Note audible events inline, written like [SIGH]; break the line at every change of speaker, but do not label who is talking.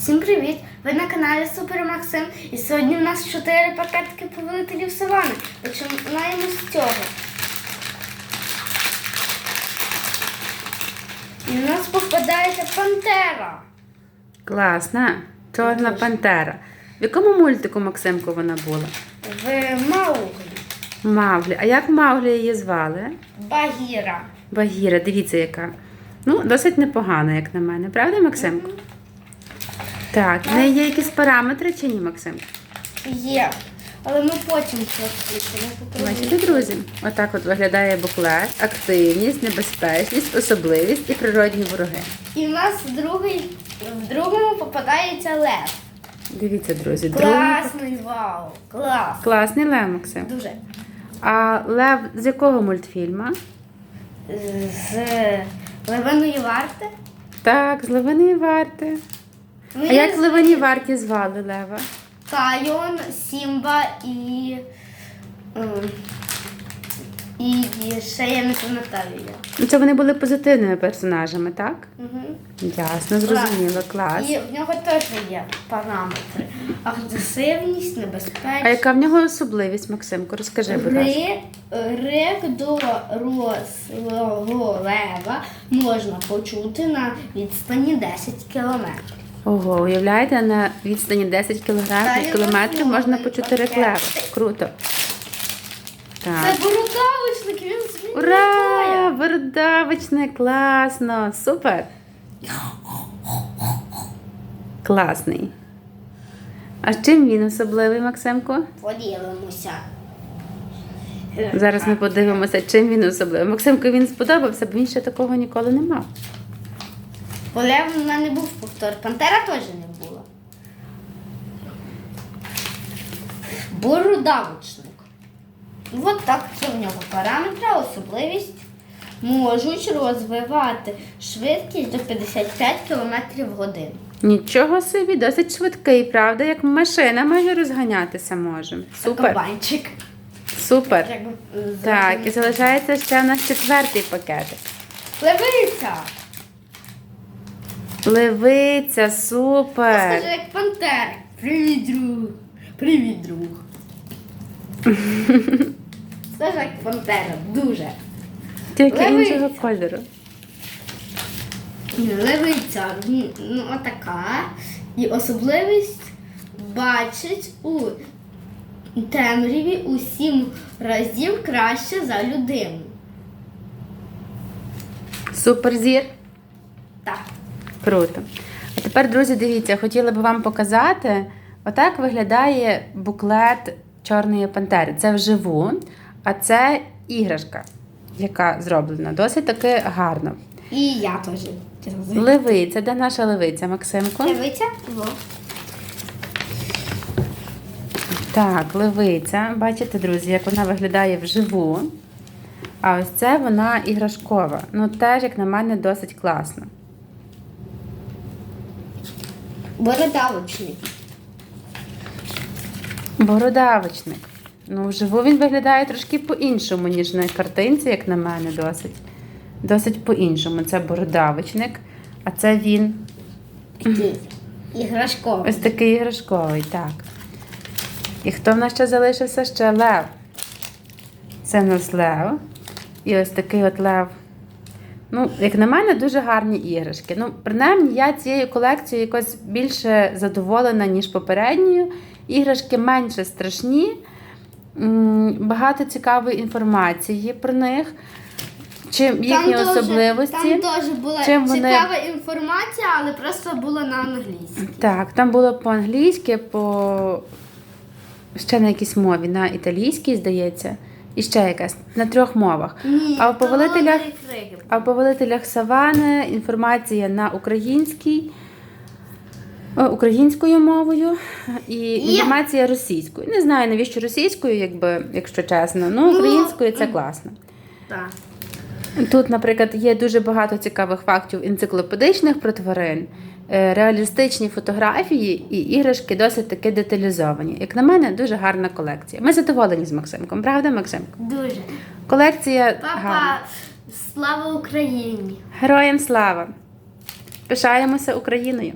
Всім привіт! Ви на каналі Супер Максим. І сьогодні у нас 4 пакетики повелителів Савани. Починаємо з цього. І в нас попадається пантера.
Класна. Чорна пантера. В якому мультику Максимку вона була?
В Мауглі.
Мавлі. А як Мавлі її звали?
Багіра.
Багіра, дивіться, яка. Ну, досить непогана, як на мене, правда, Максимко? Так, в неї є якісь параметри чи ні, Максим?
Є. Але ми потім це включимо.
Бачите, друзі? Отак от виглядає буклет, активність, небезпечність, особливість і природні вороги.
І в нас другий, в другому попадається лев.
Дивіться, друзі, другий.
Класний вау! Клас!
Класний лев, Максим.
Дуже.
А лев з якого мультфільма?
З левиної варти.
Так, з Левиної варти.
Ну,
А як в варті звали Лева?
Кайон, Сімба і. ем, І, ще я не пам'ятаю.
Ну, Це вони були позитивними персонажами, так?
Угу.
Ясно, зрозуміло, клас.
І в нього теж є параметри. Агресивність, небезпечність.
А яка в нього особливість, Максимко? Розкажи, будь ласка.
Ри, рик дорослого лева можна почути на відстані 10 кілометрів.
Ого, уявляєте, на відстані 10 кілограмів, кілометрів можна рек
пакет.
лева. Круто.
Це
Так.
бородавочник, він собі
Ура!
літає.
Бородавочне, класно! Супер! Класний. А з чим він особливий, Максимко?
Поділимося.
Зараз ми подивимося, чим він особливий. Максимко він сподобався, бо він ще такого ніколи не мав.
Бо лев в мене був повтор. Пантера теж не була. Бородавочник. От так це в нього параметри, особливість. Можуть розвивати швидкість до 55 км в годину.
Нічого собі, досить швидкий, правда? Як машина майже розганятися може. Супер.
Кабанчик.
Супер. Так, і залишається ще у нас четвертий пакетик.
Левиця.
Левиця, супер.
Скажи, як пантера. Привіт, друг. Привіт, друг. [LAUGHS] Скажи, як пантера. Дуже.
Тільки
Левиця.
іншого кольору.
Левиця, ну, ну отака. І особливість бачить у темряві у сім разів краще за людину.
Суперзір.
Так.
Круто. А тепер, друзі, дивіться, хотіла б вам показати. Отак виглядає буклет Чорної пантери. Це вживу, а це іграшка, яка зроблена. Досить таки гарно.
І я теж.
Левиця, де наша левиця, Максимко?
Левиця? Во.
Так, левиця. Бачите, друзі, як вона виглядає вживу. А ось це вона іграшкова. Ну, теж, як на мене, досить класно.
Бородавочник.
Бородавочник. Ну, вживу він виглядає трошки по-іншому, ніж на картинці, як на мене, досить. Досить по-іншому. Це бородавочник, а це він
Такий. Іграшковий.
ось такий іграшковий, так. І хто в нас ще залишився? Ще лев. Це в нас лев. І ось такий от лев. Ну, як на мене, дуже гарні іграшки. Ну, принаймні, я цією колекцією якось більше задоволена, ніж попередньою. Іграшки менше страшні, багато цікавої інформації про них, чим їхні
теж-
особливості.
Там теж була
чим вони-
цікава інформація, але просто була на англійській.
Так, там було по-англійськи, по ще на якійсь мові, на італійській, здається, і ще якась на трьох мовах.
Ні,
а в повелителях, а в повелителях Савани інформація на українській. е, Українською мовою і інформація російською. Не знаю, навіщо російською, якби, якщо чесно. Ну, українською це класно.
Так.
Тут, наприклад, є дуже багато цікавих фактів енциклопедичних про тварин, е, реалістичні фотографії і іграшки досить таки деталізовані. Як на мене, дуже гарна колекція. Ми задоволені з Максимком, правда, Максимко?
Дуже.
Колекція
Папа,
гарна.
слава Україні!
Героям слава! Пишаємося Україною!